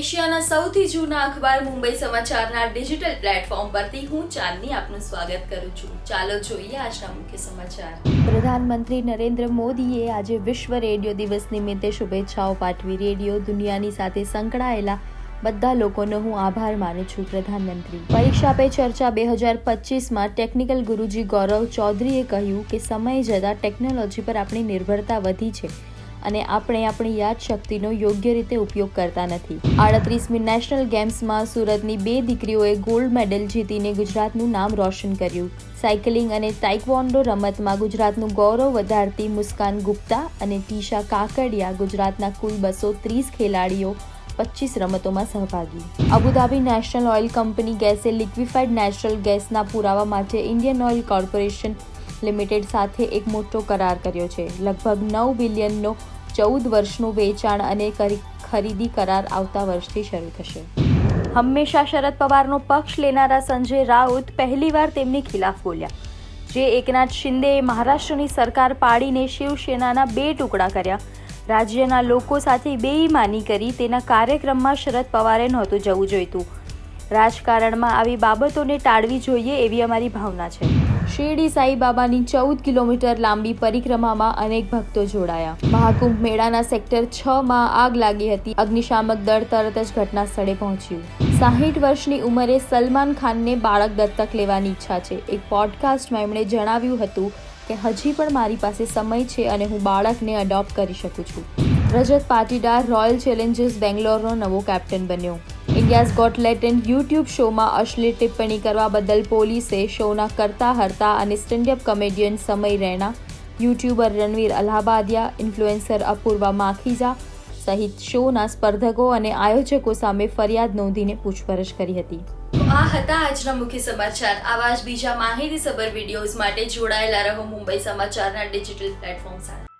એશિયાના સૌથી જૂના અખબાર મુંબઈ સમાચારના ડિજિટલ પ્લેટફોર્મ પરથી હું ચાંદની આપનું સ્વાગત કરું છું. ચાલો જોઈએ આજના મુખ્ય સમાચાર. પ્રધાનમંત્રી નરેન્દ્ર મોદીએ આજે વિશ્વ રેડિયો દિવસ નિમિત્તે શુભેચ્છાઓ પાઠવી રેડિયો દુનિયાની સાથે સંકળાયેલા બધા લોકોનો હું આભાર માનું છું, પ્રધાનમંત્રી. પરીક્ષા પે ચર્ચા બે હજાર પચીસમાં ટેકનિકલ ગુરુજી ગૌરવ ચૌધરીએ કહ્યું કે સમય જતાં ટેકનોલોજી પર આપણી નિર્ભરતા વધી છે. અને આપણે આપણી યાદશક્તિનો યોગ્ય રીતે ઉપયોગ કરતા નથી. આડત્રીસમી નેશનલ ગેમ્સમાં સુરતની બે દીકરીઓએ ગોલ્ડ મેડલ જીતીને ગુજરાતનું નામ રોશન કર્યું. સાયકલિંગ અને તાઇકવોન્ડો રમતમાં ગુજરાતનું ગૌરવ વધારતી મુસ્કાન ગુપ્તા અને ટીશા કાકડિયા ગુજરાતના કુલ બસો ત્રીસ ખેલાડીઓ પચીસ રમતોમાં સહભાગી. Abu Dhabi national oil company ગેસે liquefied natural ગેસના પુરાવા માટે ઇન્ડિયન ઓઇલ કોર્પોરેશન લિમિટેડ સાથે એક મોટો કરાર કર્યો છે. લગભગ નવ બિલિયનનો ચૌદ વર્ષનું વેચાણ અને ખરીદી કરાર આવતા વર્ષથી શરૂ થશે. હંમેશા શરદ પવારનો પક્ષ લેનારા સંજય રાઉત પહેલીવાર તેમની ખિલાફ બોલ્યા. જે એકનાથ શિંદેએ મહારાષ્ટ્રની સરકાર પાડીને શિવસેનાના બે ટુકડા કર્યા. રાજ્યના લોકો સાથે બેઈમાની કરી તેના કાર્યક્રમમાં શરદ પવારે નહોતું જવું જોઈતું. રાજકારણમાં આવી બાબતોને ટાળવી જોઈએ એવી અમારી ભાવના છે. શિરડી સાઈબાબાની ચૌદ કિલોમીટર લાંબી પરિક્રમામાં અનેક ભક્તો જોડાયા. મહાકુંભ મેળાના સેક્ટર છ માં આગ લાગી હતી. અગ્નિશામક દળ તરત જ ઘટના સ્થળે પહોંચ્યું. સાહીઠ વર્ષની ઉંમરે સલમાન ખાનને બાળક દત્તક લેવાની ઈચ્છા છે. એક પોડકાસ્ટમાં એમણે જણાવ્યું હતું કે, હજી પણ મારી પાસે સમય છે અને હું બાળકને અડોપ્ટ કરી શકું છું. રજત પાટીદાર રોયલ ચેલેન્જર્સ બેંગ્લોરનો નવો કેપ્ટન બન્યો. ઇન્ડિયાઝ ગોટ લેટેન્ટ યુટ્યુબ શોમાં અશ્લીલ ટિપ્પણી કરવા બદલ પોલીસે શોના કરતા હર્તા અને stand up comedian Samay Raina, YouTuber Ranveer Allahbadia, influencer Apoorva Makhija સહિત શોના સ્પર્ધકો અને આયોજકો સામે ફરિયાદ નોંધીને પૂછપરછ કરી હતી. આ હતા આજના મુખ્ય સમાચાર. આવા જ બીજા માહિતીસભર વિડીયોઝ માટે જોડાયેલા રહો મુંબઈ સમાચારના ડિજિટલ પ્લેટફોર્મ સાથે.